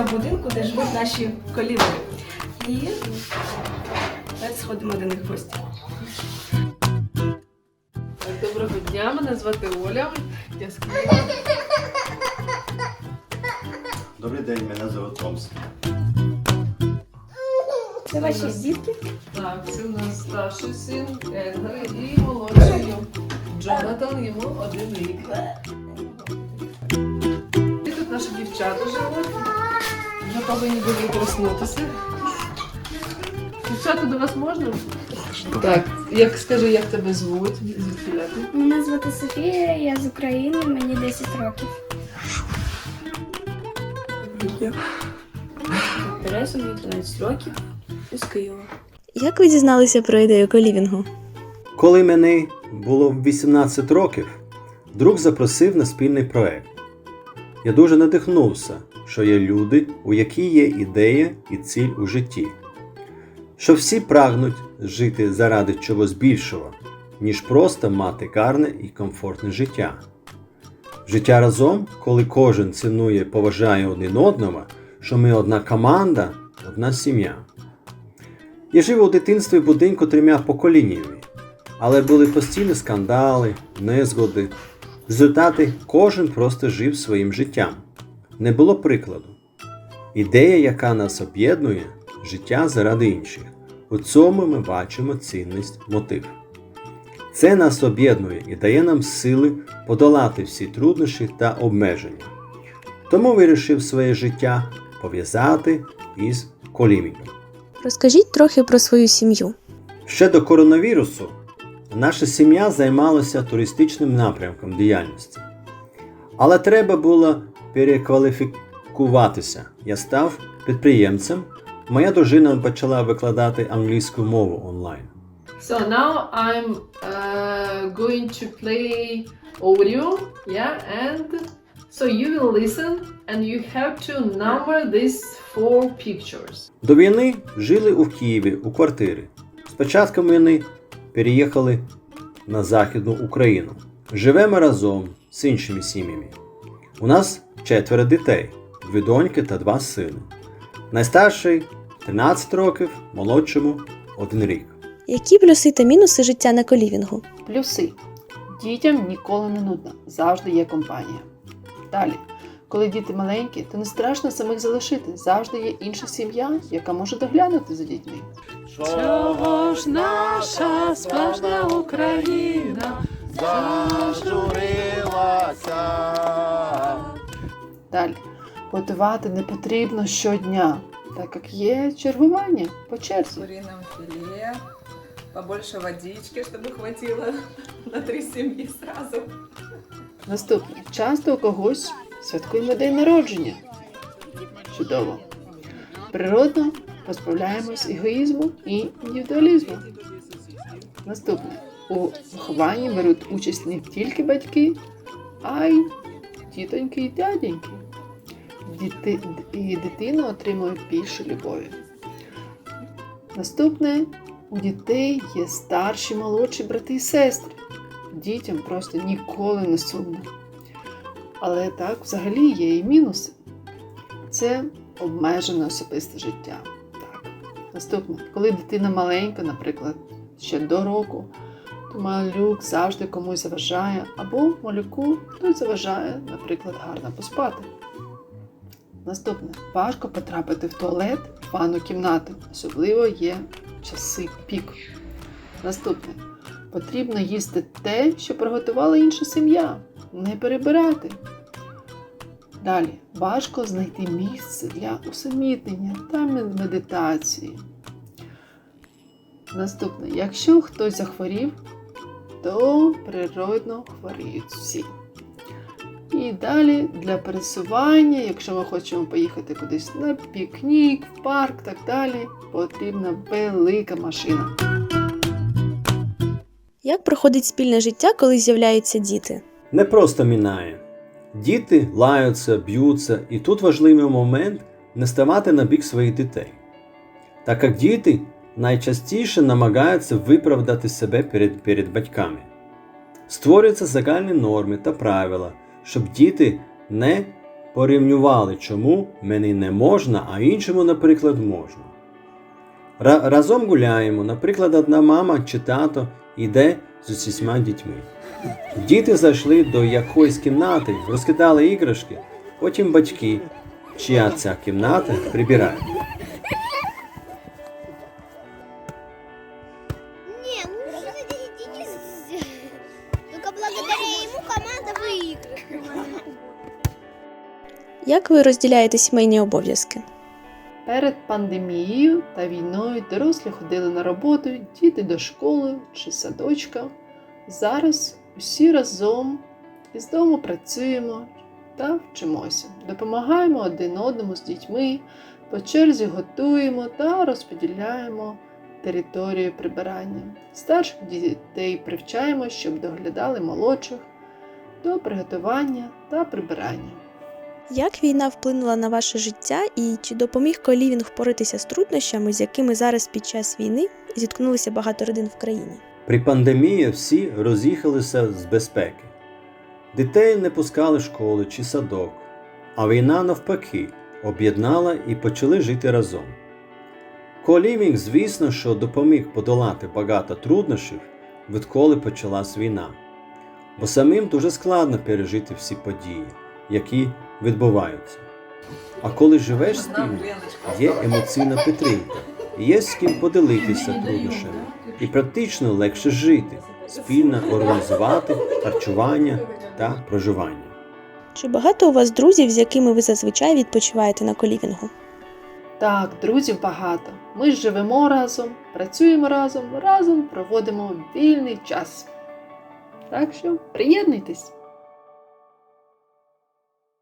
знаходимося будинку, де живуть наші коліби. І давайте сходимо до них в гості. Доброго дня, мене звати Оля. Я з Києва. Добрий день, мене звуть Томс. Це ваші дітки. Так, це у нас старший син Едгар і молодший Джонатан, йому один рік. І тут наші дівчата живуть. Вже повинні були проснутися. Дівчата, до вас можна? Так, як скажи, як тебе звуть? Звідки ти? Мене звати Софія, я з України, мені 10 років. Тереза, мені 13 років, із Києва. Як ви дізналися про ідею колівінгу? Коли мені було 18 років, друг запросив на спільний проект. Я дуже надихнувся, що є люди, у які є ідея і ціль у житті, що всі прагнуть жити заради чогось більшого, ніж просто мати гарне і комфортне життя. Життя разом, коли кожен цінує, поважає один одного, що ми одна команда, одна сім'я. Я жив у дитинстві в будинку трьома поколіннями, але були постійні скандали, незгоди. В результаті кожен просто жив своїм життям. Не було прикладу. Ідея, яка нас об'єднує, життя заради інших. У цьому ми бачимо цінність мотив. Це нас об'єднує і дає нам сили подолати всі труднощі та обмеження. Тому вирішив своє життя пов'язати із колімінгом. Розкажіть трохи про свою сім'ю. Ще до коронавірусу наша сім'я займалася туристичним напрямком діяльності. Але треба було перекваліфікуватися. Я став підприємцем. Моя дружина почала викладати англійську мову онлайн. So now I'm uh, going to play audio, yeah, and so you will listen and you have to number these four pictures. До війни жили у Києві у квартирі. З початком війни переїхали на Західну Україну. Живемо разом з іншими сім'ями. У нас четверо дітей, дві доньки та два сини. Найстарший 13 років, молодшому 1 рік. Які плюси та мінуси життя на колівінгу? Плюси. Дітям ніколи не нудно, завжди є компанія. Далі, коли діти маленькі, то не страшно самих залишити. Завжди є інша сім'я, яка може доглянути за дітьми. Чого ж наша справжня Україна Далі, готувати не потрібно щодня, так як є чергування по черзі. Курином филе, побольше водички, чтобы хватило на три семьи сразу. Наступне. Часто у когось святкуємо день народження. Чудово. Природно позбавляємось егоїзму і індивідуалізму. Наступне. У вихованні беруть участь не тільки батьки, а й тітоньки і дяденьки. Діти, і дитина отримує більше любові. Наступне. У дітей є старші, молодші брати і сестри. Дітям просто ніколи не сумно. Але так взагалі є і мінуси. Це обмежене особисте життя. Так. Наступне, коли дитина маленька, наприклад, ще до року, то малюк завжди комусь заважає, або малюку хтось заважає, наприклад, гарно поспати. Наступне, важко потрапити в туалет, в ванну кімнату, особливо є часи пік. Наступне, потрібно їсти те, що приготувала інша сім'я, не перебирати. Далі важко знайти місце для усамітнення та медитації. Наступне, якщо хтось захворів, то природно хворіють всі. І далі для пересування, якщо ми хочемо поїхати кудись на пікнік, в парк, так далі, потрібна велика машина. Як проходить спільне життя, коли з'являються діти? Не просто мінає. Діти лаються, б'ються, і тут важливий момент не ставати на бік своїх дітей. Так як діти найчастіше намагаються виправдати себе перед, перед батьками. Створюються загальні норми та правила, щоб діти не порівнювали, чому мені не можна, а іншому, наприклад, можна. Разом гуляємо, наприклад, одна мама чи тато йде з усіма дітьми. Діти зайшли до якоїсь кімнати, розкидали іграшки, потім батьки, чия ця кімната прибирають. Як ви розділяєте сімейні обов'язки? Перед пандемією та війною дорослі ходили на роботу, діти до школи чи садочка. Зараз усі разом із дому працюємо та вчимося. Допомагаємо один одному з дітьми, по черзі готуємо та розподіляємо територію прибирання. Старших дітей привчаємо, щоб доглядали молодших до приготування та прибирання. Як війна вплинула на ваше життя і чи допоміг колівінг впоратися з труднощами, з якими зараз під час війни зіткнулися багато родин в країні? При пандемії всі роз'їхалися з безпеки. Дітей не пускали школи чи садок, а війна навпаки об'єднала і почали жити разом. Колімінг, звісно, що допоміг подолати багато труднощів, відколи почалась війна, бо самим дуже складно пережити всі події, які відбуваються. А коли живеш Нам спільно, є емоційна підтримка, є з ким поділитися труднощами, і практично легше жити, спільно організувати харчування та проживання. Чи багато у вас друзів, з якими ви зазвичай відпочиваєте на колівінгу? Так, друзів багато. Ми живемо разом, працюємо разом, разом проводимо вільний час. Так що приєднуйтесь!